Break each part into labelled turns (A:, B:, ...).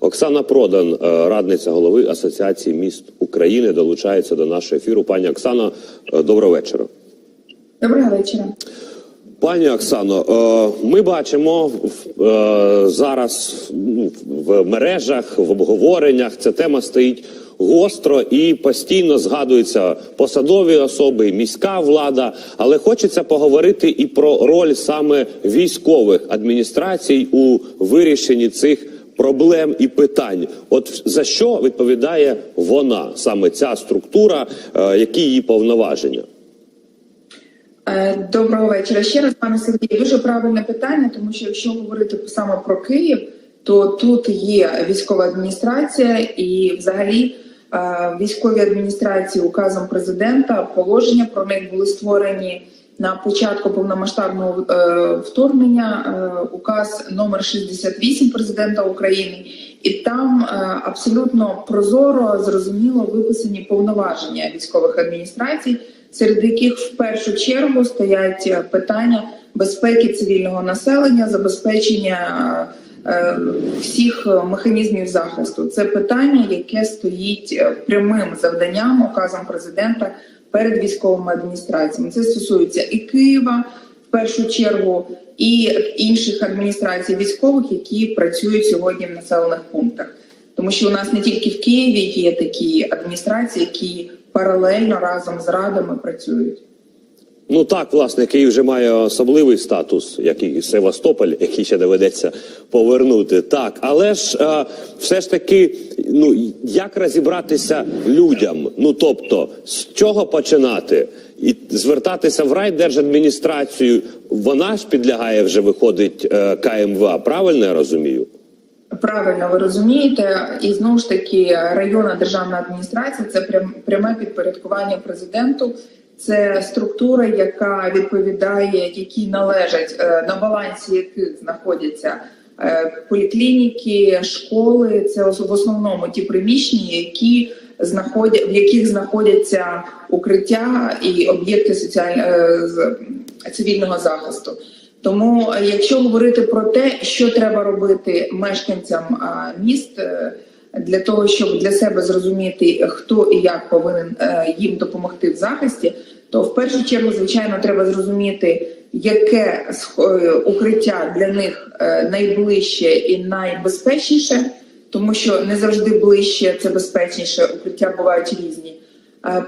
A: Оксана Продан, е, радниця голови Асоціації міст України, долучається до нашого ефіру. Пані Оксано, е, доброго вечора.
B: Доброго вечора.
A: Пані Оксано, е, ми бачимо зараз ну, в мережах, в обговореннях ця тема стоїть гостро і постійно згадуються посадові особи, міська влада. Але хочеться поговорити і про роль саме військових адміністрацій у вирішенні цих проблем і питань. От за що відповідає вона, саме ця структура, е, які її повноваження?
B: Е, Доброго вечора. Ще раз, пане Сергію, дуже правильне питання, тому що якщо говорити саме про Київ, то тут є військова адміністрація і взагалі е, військові адміністрації указом президента положення про них були створені на початку повномасштабного е, вторгнення. е, Указ номер 68 президента України, і там е, абсолютно прозоро зрозуміло виписані повноваження військових адміністрацій, серед яких в першу чергу стоять питання безпеки цивільного населення, забезпечення всіх механізмів захисту. Це питання, яке стоїть прямим завданням указом президента перед військовими адміністраціями. Це стосується і Києва в першу чергу, і інших адміністрацій військових, які працюють сьогодні в населених пунктах. Тому що у нас не тільки в Києві є такі адміністрації, які паралельно разом з радами працюють.
A: Ну так, власне, Київ вже має особливий статус, як і Севастополь, який ще доведеться повернути. Так, але ж е, все ж таки, ну як розібратися людям? Ну тобто, з чого починати? І звертатися в райдержадміністрацію, вона ж підлягає вже виходить е, КМВА. Правильно я розумію?
B: Правильно, ви розумієте, і знову ж таки районна державна адміністрація це прям пряме підпорядкування президенту. Це структура, яка відповідає, які належать е, на балансі яких знаходяться е, поліклініки, школи. Це в основному ті приміщення, які знаходять в яких знаходяться укриття і об'єкти соціаль... е, цивільного захисту. Тому, якщо говорити про те, що треба робити мешканцям міст для того, щоб для себе зрозуміти, хто і як повинен е, їм допомогти в захисті, то в першу чергу, звичайно, треба зрозуміти, яке е, укриття для них е, найближче і найбезпечніше, тому що не завжди ближче це безпечніше. Укриття бувають різні.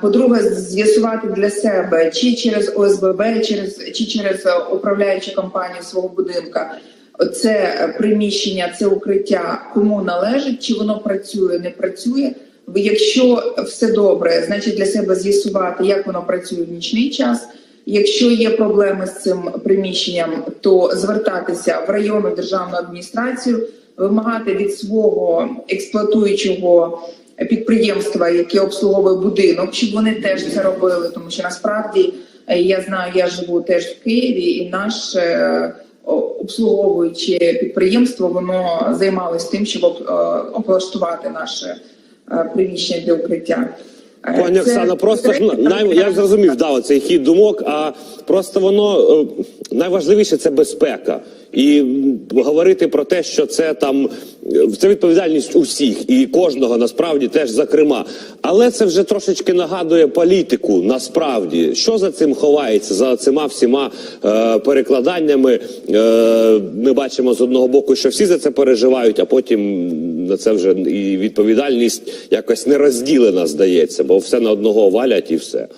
B: По-друге, з'ясувати для себе чи через ОСББ, через чи через управляючу компанію свого будинка. Це е, приміщення, це укриття кому належить, чи воно працює, не працює. Якщо все добре, значить для себе з'ясувати, як воно працює в нічний час. Якщо є проблеми з цим приміщенням, то звертатися в районну державну адміністрацію, вимагати від свого експлуатуючого підприємства, яке обслуговує будинок, щоб вони теж це робили. Тому що насправді е, я знаю, я живу теж в Києві, і наше о- обслуговуюче підприємство воно займалось тим, щоб е, облаштувати наше е, приміщення для укриття. Е,
A: Пані Оксана, просто ж
B: безпосередньо
A: най, я зрозумів, да, цей хід думок. А просто воно найважливіше це безпека. І говорити про те, що це там це відповідальність усіх і кожного насправді теж зокрема. Але це вже трошечки нагадує політику. Насправді, що за цим ховається, за цими всіма е, перекладаннями. Е, ми бачимо з одного боку, що всі за це переживають, а потім на це вже і відповідальність якось не розділена, здається, бо все на одного валять і все.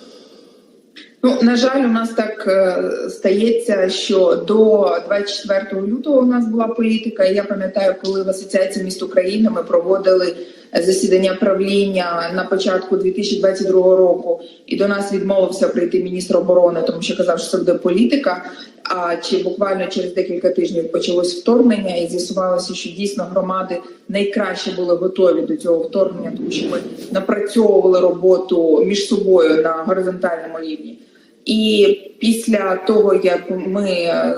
B: Ну, на жаль, у нас так е, стається, що до 24 лютого у нас була політика. Я пам'ятаю, коли в Асоціації міст України ми проводили засідання правління на початку 2022 року, і до нас відмовився прийти міністр оборони, тому що казав, що це буде політика. А чи буквально через декілька тижнів почалось вторгнення, і з'ясувалося, що дійсно громади найкраще були готові до цього вторгнення, тому що ми напрацьовували роботу між собою на горизонтальному рівні. І після того, як ми е,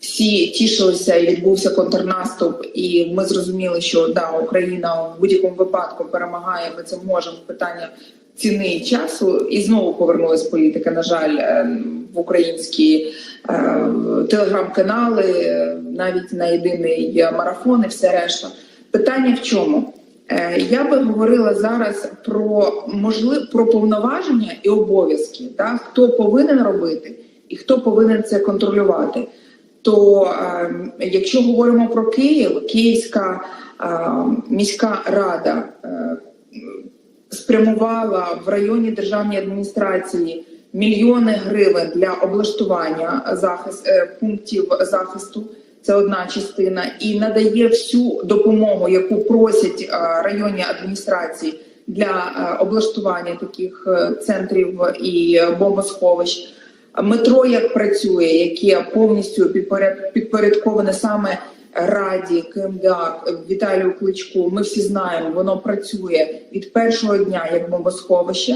B: всі тішилися і відбувся контрнаступ, і ми зрозуміли, що да, Україна в будь-якому випадку перемагає. Ми це можемо питання ціни і часу. І знову повернулась політика. На жаль, е, в українські е, телеграм-канали, е, навіть на єдиний марафон і все решта. Питання в чому? Е, Я би говорила зараз про можлив про повноваження і обов'язки, так хто повинен робити і хто повинен це контролювати. То е, якщо говоримо про Київ, Київська е, міська рада е, спрямувала в районній державній адміністрації мільйони гривень для облаштування захист, е, пунктів захисту. Це одна частина, і надає всю допомогу, яку просять е, районні адміністрації для е, облаштування таких е, центрів і бомбосховищ. Метро як працює, яке повністю підпоряд- підпорядковане саме Раді КМДА Віталію Кличку. Ми всі знаємо, воно працює від першого дня як бомбосховище.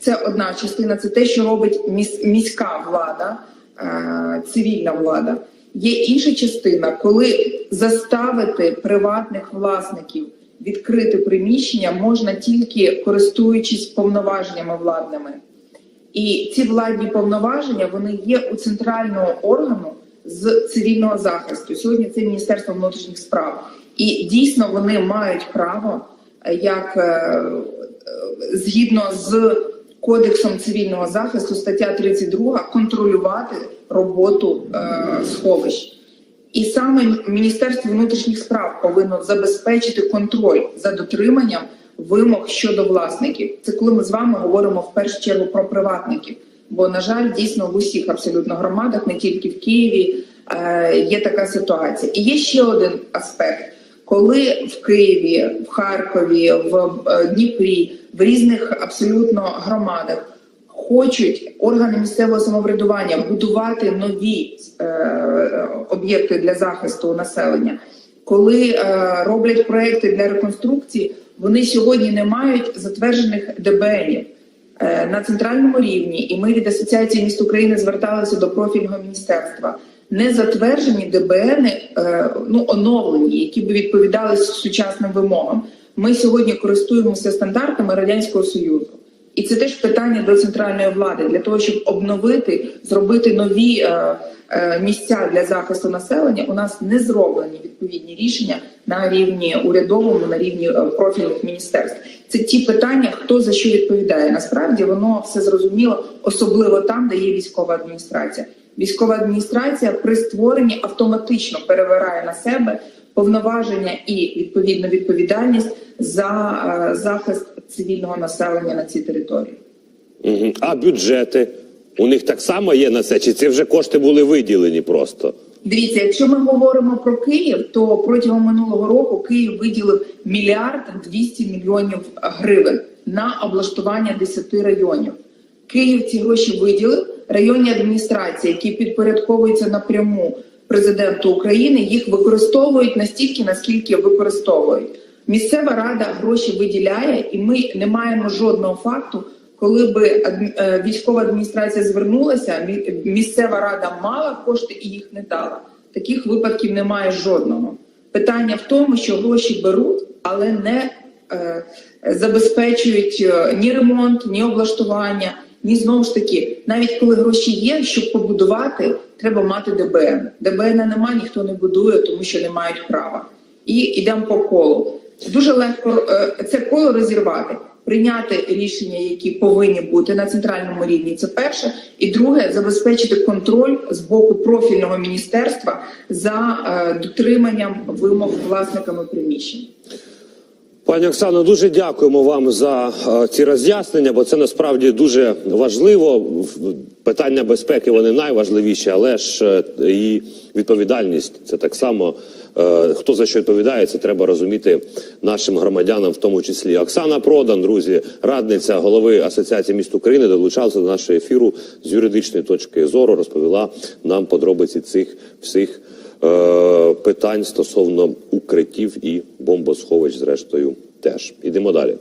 B: Це одна частина, це те, що робить міська влада, цивільна влада. Є інша частина, коли заставити приватних власників відкрити приміщення можна тільки користуючись повноваженнями владними. І ці владні повноваження вони є у центрального органу з цивільного захисту. Сьогодні це Міністерство внутрішніх справ. І дійсно вони мають право, е, як е, е, згідно з Кодексом цивільного захисту, стаття 32, контролювати роботу е, сховищ. І саме Міністерство внутрішніх справ повинно забезпечити контроль за дотриманням вимог щодо власників. Це коли ми з вами говоримо в першу чергу про приватників. Бо, на жаль, дійсно в усіх абсолютно громадах, не тільки в Києві, е, є така ситуація. І є ще один аспект. Коли в Києві, в Харкові, в е, Дніпрі, в різних абсолютно громадах хочуть органи місцевого самоврядування будувати нові е, об'єкти для захисту населення, коли е, роблять проекти для реконструкції, вони сьогодні не мають затверджених ДБНів е, на центральному рівні, і ми від Асоціації міст України зверталися до профільного міністерства. Не затверджені ДБН, е, ну оновлені, які би відповідали сучасним вимогам. Ми сьогодні користуємося стандартами радянського союзу. І це теж питання до центральної влади для того, щоб обновити, зробити нові е, е, місця для захисту населення. У нас не зроблені відповідні рішення на рівні урядовому, на рівні е, профільних міністерств. Це ті питання, хто за що відповідає. Насправді воно все зрозуміло, особливо там, де є військова адміністрація. Військова адміністрація при створенні автоматично перебирає на себе повноваження і відповідно відповідальність за е, захист цивільного населення на цій території.
A: А бюджети у них так само є на це? Чи це вже кошти були виділені просто?
B: Дивіться, якщо ми говоримо про Київ, то протягом минулого року Київ виділив мільярд 200 мільйонів гривень на облаштування 10 районів. Київ ці гроші виділив. Районні адміністрації, які підпорядковуються напряму президенту України, їх використовують настільки, наскільки використовують. Місцева рада гроші виділяє, і ми не маємо жодного факту, коли би е, військова адміністрація звернулася, місцева рада мала кошти і їх не дала. Таких випадків немає жодного. Питання в тому, що гроші беруть, але не е, забезпечують е, ні ремонт, ні облаштування, ні знову ж таки, навіть коли гроші є, щоб побудувати, треба мати ДБН. ДБН нема, ніхто не будує, тому що не мають права. І йдемо по колу. Дуже легко е, це коло розірвати, прийняти рішення, які повинні бути на центральному рівні. Це перше, і друге забезпечити контроль з боку профільного міністерства за е, дотриманням вимог власниками приміщень.
A: Пані Оксано, дуже дякуємо вам за е, ці роз'яснення, бо це насправді дуже важливо. Питання безпеки вони найважливіші, але ж і відповідальність це так само. Е, Хто за що відповідає, це треба розуміти нашим громадянам, в тому числі. Оксана Продан, друзі, радниця голови Асоціації міст України, долучалася до нашого ефіру з юридичної точки зору, розповіла нам подробиці цих всіх е, питань стосовно укриттів і бомбосховищ, зрештою, теж. Ідемо далі.